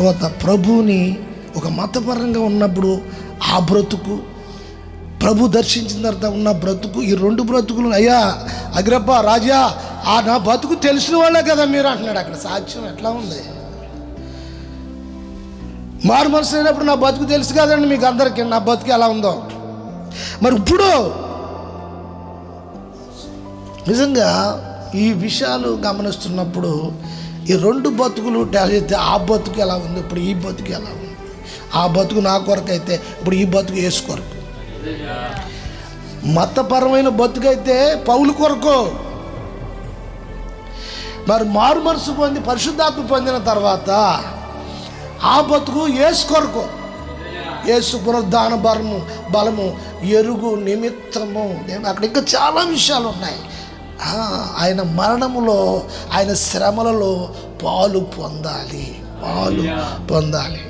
తర్వాత ప్రభువుని ఒక మతపరంగా ఉన్నప్పుడు ఆ బ్రతుకు ప్రభు దర్శించిన తర్వాత ఉన్న బ్రతుకు ఈ రెండు బ్రతుకులు అయ్యా అగ్రప్ప రాజా ఆ నా బతుకు తెలిసిన వాళ్ళే కదా మీరు అంటున్నాడు. అక్కడ సాక్ష్యం ఎట్లా ఉంది? మారు మనసు అయినప్పుడు నా బతుకు తెలుసు కదండి మీకు అందరికీ నా బతుకు ఎలా ఉందో. మరి ఇప్పుడు నిజంగా ఈ విషయాలు గమనిస్తున్నప్పుడు ఈ రెండు బతుకులు టాలీ చేస్తే ఆ బతుకు ఎలా ఉంది? ఇప్పుడు ఈ బతుకు ఎలా ఉంది? ఆ బతుకు నా కొరకు అయితే ఇప్పుడు ఈ బతుకు వేసు కొరకు. మతపరమైన బతుకు అయితే పౌలు కొరకు. మరి మారు మనసు పొంది పరిశుద్ధాత్మ పొందిన తర్వాత ఆ బతుకు ఏసు కొరకు. ఏసు పునరుద్ధాన బలము బలము ఎరుగు నిమిత్తము. అక్కడ ఇంకా చాలా విషయాలు ఉన్నాయి. ఆయన మరణములో ఆయన శ్రమలలో పాలు పొందాలి పాలు పొందాలి.